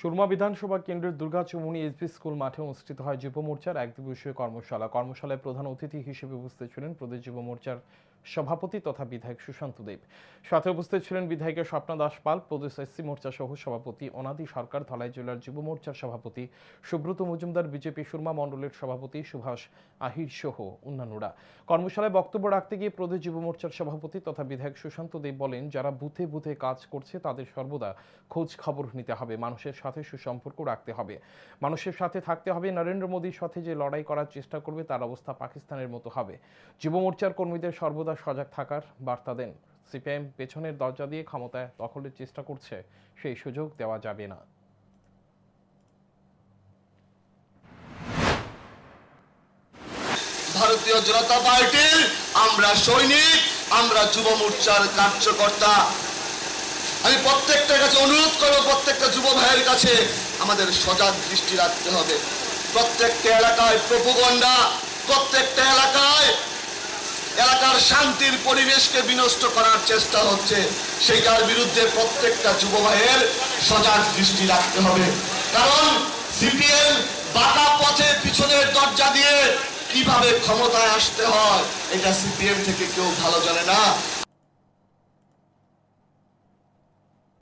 সুরমা বিধানসভা কেন্দ্রের দুর্গাচমুনি SB school মাঠে অনুষ্ঠিত হয় যুব মোর্চার এক দিবসীয় কর্মশালা। কর্মশালায় প্রধান অতিথি হিসেবে উপস্থিত ছিলেন প্রদেশ যুব মোর্চার সভাপতি তথা বিধায়ক সুশান্ত দেব। সাথে উপস্থিত ছিলেন বিধায়িকা স্বপ্না দাস পাল, প্রদেশ এসসি মোর্চা সহ সভাপতি অনাদি সরকার, ধলাই জেলার যুব মোর্চার সভাপতি সুব্রত মজুমদার, বিজেপি সুরমা মণ্ডলের সভাপতি সুভাষ আহির সহ অন্যান্যরা। কর্মশালায় বক্তব্য রাখতে গিয়ে প্রদেশ যুব মোর্চার সভাপতি তথা বিধায়ক সুশান্ত দেব বলেন, যারা বুথে বুথে কাজ করছে তাদের সর্বদা খোঁজ খবর নিতে হবে। মানুষের সাথে সুসম্পর্ক রাখতে হবে। মানুষের সাথে থাকতে হবে। নরেন্দ্র মোদীর সাথে যে লড়াই করার চেষ্টা করবে, তার অবস্থা পাকিস্তানের মতো হবে। যুব মোর্চার কর্মীদের সর্বদা সজাগ থাকার বার্তা দেন। সিপিআইএম পেছনের দরজা দিয়ে ক্ষমতায় দখলের চেষ্টা করছে। সেই সুযোগ দেওয়া যাবে না। ভারতীয় জনতা পার্টির আমরা সৈনিক, আমরা যুব মোর্চার কার্যকর্তা। আমি প্রত্যেকটার কাছে অনুরোধ করব, প্রত্যেকটা যুব ভাইয়ের কাছে আমাদের সজাগ দৃষ্টি রাখতে হবে। প্রত্যেকটা এলাকায় প্রপগন্ডা প্রত্যেকটা এলাকায় এলাকার শান্তির পরিবেশকে বিনষ্ট করার চেষ্টা হচ্ছে। সেইটার বিরুদ্ধে প্রত্যেকটা যুব ভাইয়ের সজাগ দৃষ্টি রাখতে হবে। কারণ সিপিএম বাঁকা পথে পিছনের দরজা দিয়ে কীভাবে ক্ষমতায় আসতে হয়, এটা সিপিএম থেকে কেউ ভালো জানে না।